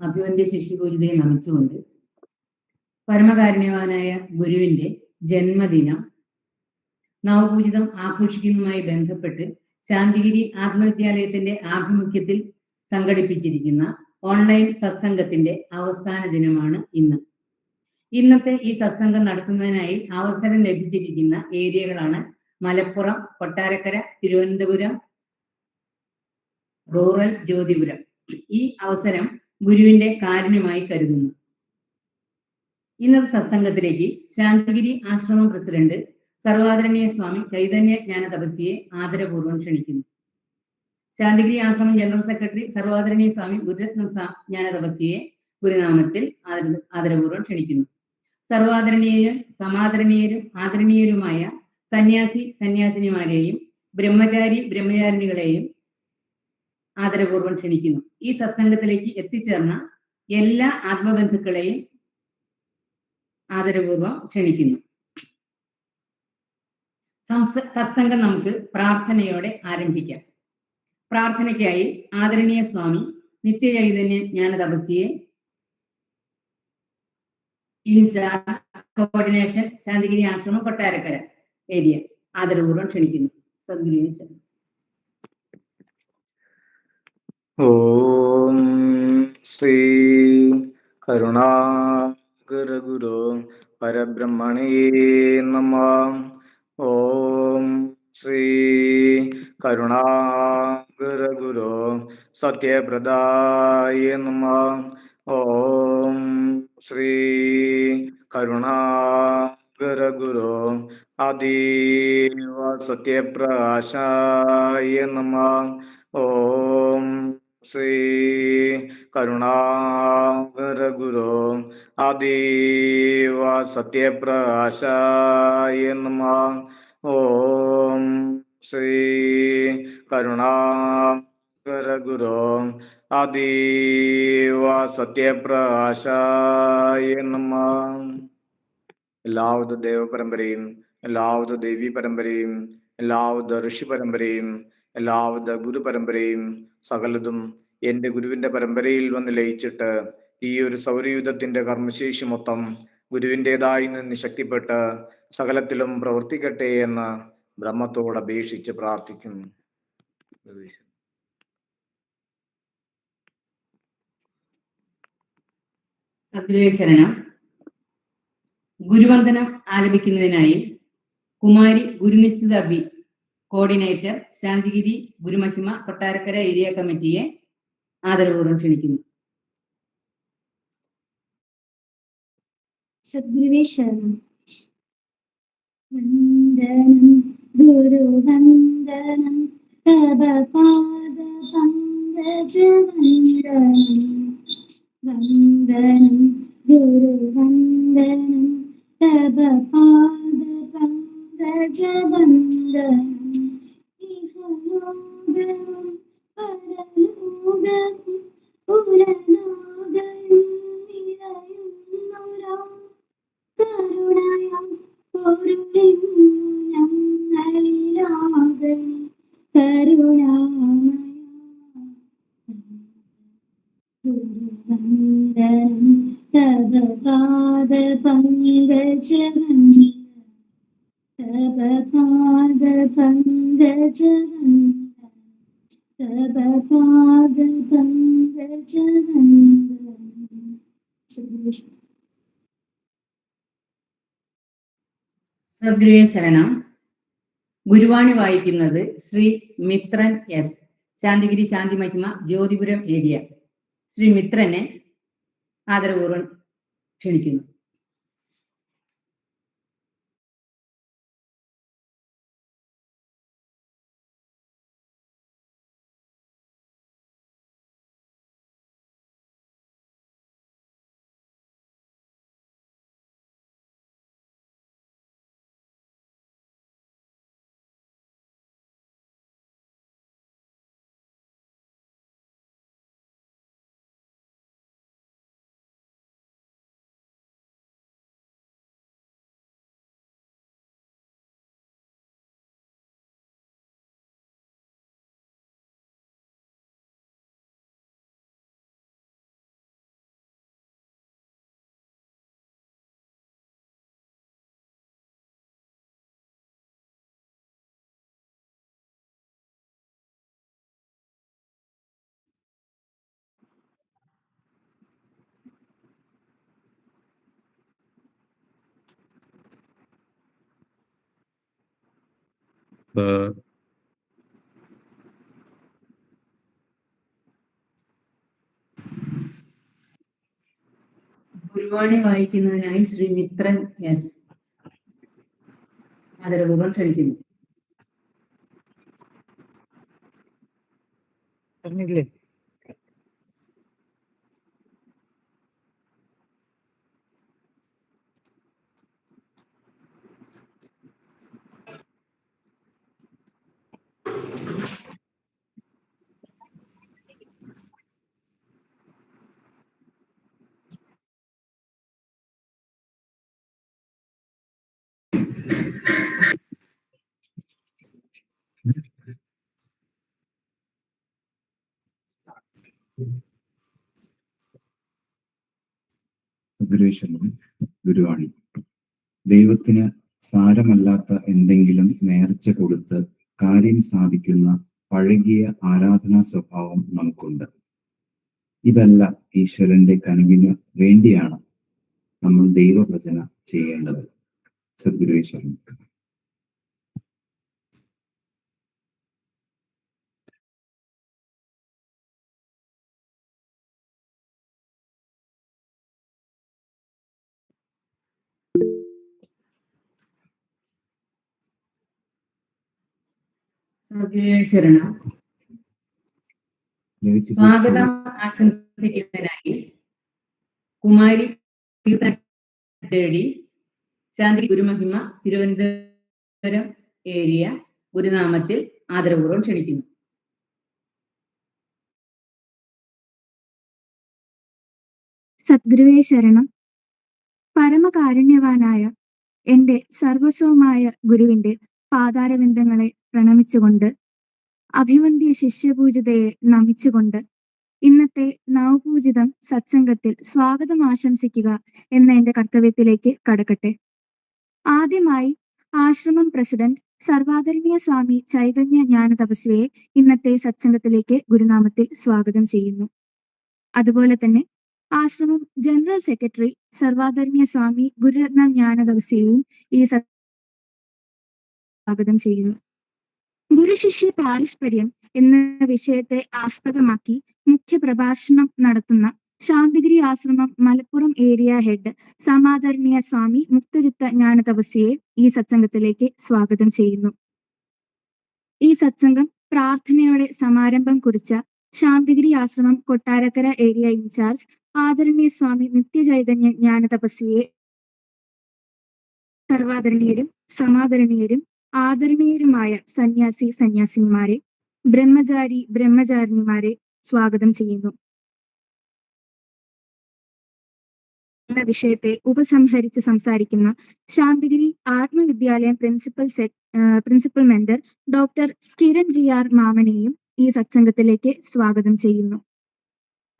അഭിവന്ദ്യ ശിശുപൂരിതയെ നമിച്ചുകൊണ്ട് പരമകാരുണ്യവാനായ ഗുരുവിന്റെ ജന്മദിനം നവപൂജിതം ആഘോഷിക്കുന്നതുമായി ബന്ധപ്പെട്ട് ശാന്തിഗിരി ആത്മവിദ്യാലയത്തിന്റെ ആഭിമുഖ്യത്തിൽ സംഘടിപ്പിച്ചിരിക്കുന്ന ഓൺലൈൻ സത്സംഗത്തിന്റെ അവസാന ദിനമാണ് ഇന്ന്. ഇന്നത്തെ ഈ സത്സംഗം നടത്തുന്നതിനായി അവസരം ലഭിച്ചിരിക്കുന്ന ഏരിയകളാണ് മലപ്പുറം കൊട്ടാരക്കര തിരുവനന്തപുരം റൂറൽ ജ്യോതിപുരം. ഈ അവസരം ഗുരുവിന്റെ കാരുണ്യമായി കരുതുന്നു. ഇന്നത്തെ സത്സംഗത്തിലേക്ക് ശാന്തിഗിരി ആശ്രമം പ്രസിഡന്റ് സർവാദരണീയ സ്വാമി ചൈതന്യ ജ്ഞാന തപസ്യയെ ആദരപൂർവം ക്ഷണിക്കുന്നു. ശാന്തിഗിരി ആശ്രമം ജനറൽ സെക്രട്ടറി സർവാദരണീയ സ്വാമി ഗുരുരത്ന ജ്ഞാന തപസ്യയെ ഗുരുനാമത്തിൽ ആദരപൂർവം ക്ഷണിക്കുന്നു. സർവാദരണീയരും സമാദരണീയരും ആദരണീയരുമായ സന്യാസി സന്യാസിനിമാരെയും ബ്രഹ്മചാരി ബ്രഹ്മചാരിണികളെയും ആദരപൂർവം ക്ഷണിക്കുന്നു. ഈ സത്സംഗത്തിലേക്ക് എത്തിച്ചേർന്ന എല്ലാ ആത്മബന്ധുക്കളെയും ആദരപൂർവം ക്ഷണിക്കുന്നു. സത്സംഗം നമുക്ക് പ്രാർത്ഥനയോടെ ആരംഭിക്കാം. പ്രാർത്ഥനയ്ക്കായി ആദരണീയ സ്വാമി നിത്യചൈതന്യ ജ്ഞാന തപസ്യയെ ഇൻചാർജ് കോർഡിനേഷൻ ശാന്തിഗിരി ആശ്രമം കൊട്ടാരക്കര ഏരിയ ആദരപൂർവം ക്ഷണിക്കുന്നു. സദ്ഗുരുവിനെ ശരണം. ഓം ശ്രീ കരുണാകരഗുരു പരബ്രഹ്മണേ നമ. ഓം ശ്രീ കരുണാകരഗുരു സത്യപ്രദായ നമ. ഓം ശ്രീ കരുണാകരഗുരു അതീവ സത്യപ്രകാശായ നമ. ഓം ശ്രീ കരുണാകരഗുരു അതീവ സത്യപ്രകാശായ നമ. ഓം ശ്രീ കരുണാകരഗുരു അതീവ സത്യപ്രകാശായ നമ. എല്ലാവിധ ദേവപരമ്പരയും എല്ലാവിധ ദേവി പരമ്പരയും എല്ലാവിധ ഋഷി പരമ്പരയും എല്ലാവിധ ഗുരു പരമ്പരയും സകലതും എന്റെ ഗുരുവിന്റെ പരമ്പരയിൽ വന്ന് ലയിച്ചിട്ട് ഈ ഒരു സൗരയുധത്തിന്റെ കർമ്മശേഷി മൊത്തം ഗുരുവിന്റെതായി നിന്ന് ശക്തിപ്പെട്ട് സകലത്തിലും പ്രവർത്തിക്കട്ടെ എന്ന് ബ്രഹ്മത്തോട് അപേക്ഷിച്ച് പ്രാർത്ഥിക്കുന്നു ശരണം. ഗുരുവന്ദനം ആരംഭിക്കുന്നതിനായി കുമാരി ഗുരുനിശ്ചിത കോർഡിനേറ്റർ ശാന്തിഗിരി ഗുരുമഹിമ കൊട്ടാരക്കര ഏരിയ കമ്മിറ്റിയെ ആദരപൂർവം ക്ഷണിക്കുന്നു. വന്ദനം ഗുരുവന്ദനം തവ പാദ പങ്കജ വന്ദനം വന്ദനം ഗുരുവന്ദനം പാദ പങ്കജ വന്ദനം ഇഹലോകവും പരലോകവും പുരലോകവും നിറയുന്നൊരാ കരുണയാം പൊരുളിന്നു ഞങ്ങളിലാകണി കരുണാമയ. ഗുരുവന്ദനം തവ പാദ പങ്കജവന്ദനം തവ പാദ പങ്കജവന്ദനം തവ പാദ പങ്കജവന്ദനം സദ്ഗുരു ശരണം ഗുരുവാണി വായിക്കുന്നത് ശ്രീ മിത്രൻ എസ്. ശാന്തിഗിരി ശാന്തി മഹിമ ജ്യോതിപുരം ഏരിയ. ശ്രീ മിത്രനെ ആദരപൂർവം ക്ഷണിക്കുന്നു. ഗുരുവാണി വായിക്കുന്നതിനായി ശ്രീ മിത്രൻ എസ് ആദരപൂർവം ക്ഷണിക്കുന്നു. ഗുരുവാണി. ദൈവത്തിന് സാരമല്ലാത്ത എന്തെങ്കിലും നേർച്ച കൊടുത്ത് കാര്യം സാധിക്കുന്ന പഴകിയ ആരാധനാ സ്വഭാവം നമുക്കുണ്ട്. ഇതല്ല ഈശ്വരന്റെ കനവിന് വേണ്ടിയാണ് നമ്മൾ ദൈവഭജന ചെയ്യേണ്ടത്. സദ്ഗുരുവേശ്വരൻ ശരണം സ്വാഗതം ആശംസിക്കുന്നതിനായി കുമാരി തേടി ശാന്തി ഗുരുമഹിമ തിരുവനന്തപുരം ഏരിയ ഗുരുനാമത്തിൽ ആദരപൂർവം ക്ഷണിക്കുന്നു. സദ്ഗുരുവേ ശരണം. പരമകാരുണ്യവാനായ എന്റെ സർവസ്വമായ ഗുരുവിന്റെ പാതാരവിന്ദങ്ങളെ പ്രണമിച്ചുകൊണ്ട് അഭിവന്ദ്യ ശിഷ്യപൂജിതയെ നമിച്ചുകൊണ്ട് ഇന്നത്തെ നവപൂജിതം സത്സംഗത്തിൽ സ്വാഗതം ആശംസിക്കുക എന്ന എന്റെ കർത്തവ്യത്തിലേക്ക് കടക്കട്ടെ. ആദ്യമായി ആശ്രമം പ്രസിഡന്റ് സർവാദരണീയ സ്വാമി ചൈതന്യ ജ്ഞാന തപസ്വിയെ ഇന്നത്തെ സത്സംഗത്തിലേക്ക് ഗുരുനാമത്തിൽ സ്വാഗതം ചെയ്യുന്നു. അതുപോലെ തന്നെ ആശ്രമം ജനറൽ സെക്രട്ടറി സർവാദരണീയ സ്വാമി ഗുരുരത്ന ജ്ഞാന തപസ്യയും ഈ സ്വാഗതം ചെയ്യുന്നു. ഗുരുശിഷ്യ പാരസ്പര്യം എന്ന വിഷയത്തെ ആസ്പദമാക്കി മുഖ്യ പ്രഭാഷണം നടത്തുന്ന ശാന്തിഗിരി ആശ്രമം മലപ്പുറം ഏരിയ ഹെഡ് സമാദരണീയ സ്വാമി മുക്തചിത്ത ജ്ഞാന തപസ്യയെ ഈ സത്സംഗത്തിലേക്ക് സ്വാഗതം ചെയ്യുന്നു. ഈ സത്സംഗം പ്രാർത്ഥനയോടെ സമാരംഭം കുറിച്ച ശാന്തിഗിരി ആശ്രമം കൊട്ടാരക്കര ഏരിയ ഇൻചാർജ് ആദരണീയ സ്വാമി നിത്യചൈതന്യ ജ്ഞാന തപസ്യയെ സർവാദരണീയരും സമാദരണീയരും ആദരണീയരുമായ സന്യാസി സന്യാസിനിമാരെ ബ്രഹ്മചാരി ബ്രഹ്മചാരിണിമാരെ സ്വാഗതം ചെയ്യുന്നു. എന്ന വിഷയത്തെ ഉപസംഹരിച്ച് സംസാരിക്കുന്ന Santhigiri Athmavidyalayam principal principal mentor doctor Kiran G R മാമനെയും ഈ സത്സംഗത്തിലേക്ക് സ്വാഗതം ചെയ്യുന്നു.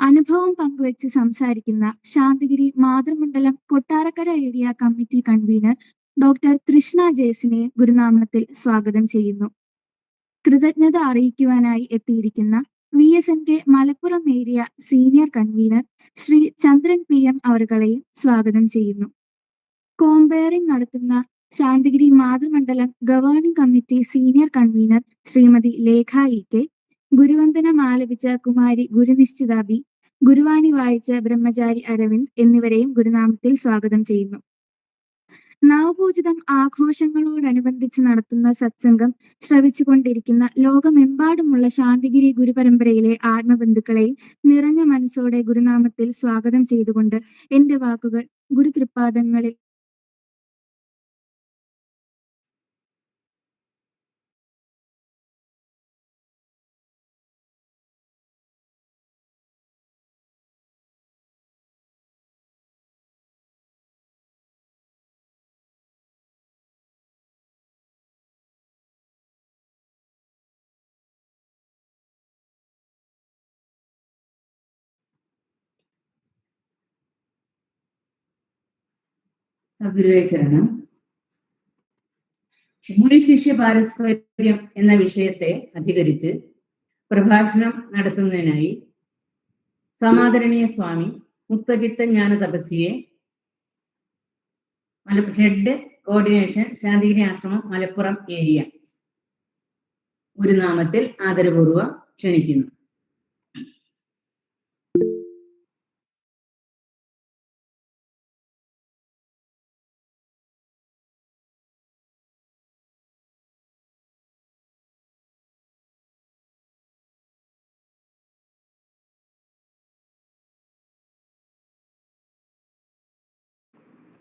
അനുഭവം പങ്കുവച്ച് സംസാരിക്കുന്ന Santhigiri Mathrumandalam Kottarakkara area committee convener doctor Trishna ജേസിനെ ഗുരുനാമത്തിൽ സ്വാഗതം ചെയ്യുന്നു. കൃതജ്ഞത അറിയിക്കുവാനായി എത്തിയിരിക്കുന്ന V S N K Malappuram area senior convener Shri Chandran P M അവർകളെയും സ്വാഗതം ചെയ്യുന്നു. കോമ്പയറിംഗ് നടത്തുന്ന Santhigiri Mathrumandalam governing committee senior convener Shrimati Lekha E K ഗുരുവന്ദനം ആലപിച്ച Kumari ഗുരുനിശ്ചിത B ഗുരുവാണി വായിച്ച ബ്രഹ്മചാരി അരവിന്ദ് എന്നിവരെയും ഗുരുനാമത്തിൽ സ്വാഗതം ചെയ്യുന്നു. നവപൂജിതം ആഘോഷങ്ങളോടനുബന്ധിച്ച് നടത്തുന്ന സത്സംഗം ശ്രവിച്ചുകൊണ്ടിരിക്കുന്ന ലോകമെമ്പാടുമുള്ള ശാന്തിഗിരി ഗുരുപരമ്പരയിലെ ആത്മബന്ധുക്കളെയും നിറഞ്ഞ മനസ്സോടെ ഗുരുനാമത്തിൽ സ്വാഗതം ചെയ്തുകൊണ്ട് എന്റെ വാക്കുകൾ ഗുരുതൃപാദങ്ങളിൽ സദ്ഗുരുവേ ഗുരുശിഷ്യ പാരസ്പര്യം എന്ന വിഷയത്തെ അധികരിച്ച് പ്രഭാഷണം നടത്തുന്നതിനായി സമാദരണീയ സ്വാമി മുക്തചിത്ത ജ്ഞാന തപസ്സിയെ ഹെഡ് കോർഡിനേഷൻ ശാന്തിഗിരി ആശ്രമം മലപ്പുറം ഏരിയ. ഗുരുനാമത്തിൽ ആദരപൂർവം ക്ഷണിക്കുന്നു.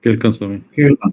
കേൾക്കാം സ്വാമി കേൾക്കാം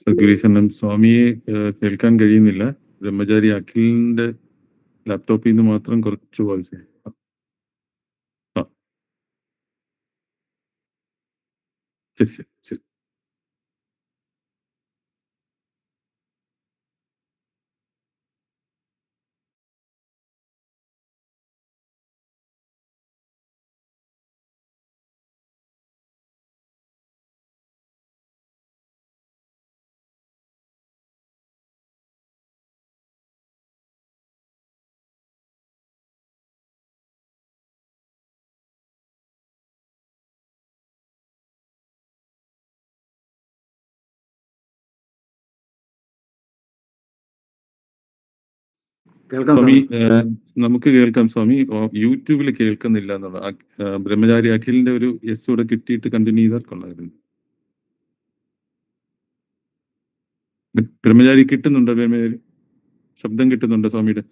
സദ്ഗുരീശനം സ്വാമിയെ കേൾക്കാൻ കഴിയുന്നില്ല. ബ്രഹ്മചാരി അഖിലിന്റെ ലാപ്ടോപ്പിൽ നിന്ന് മാത്രം കുറച്ച് വോയിസ്. ശരി ശരി ശരി. സ്വാമി നമുക്ക് കേൾക്കാം സ്വാമി. യൂട്യൂബിൽ കേൾക്കുന്നില്ല എന്നുള്ള ബ്രഹ്മചാരി അഖിലിന്റെ ഒരു യെസ് കൂടെ കിട്ടിയിട്ട് കണ്ടിന്യൂ ചെയ്താൽ കൊള്ളായിരുന്നു. ബ്രഹ്മചാരി കിട്ടുന്നുണ്ടോ ബ്രഹ്മചാരി? ശബ്ദം കിട്ടുന്നുണ്ടോ സ്വാമിയുടെ?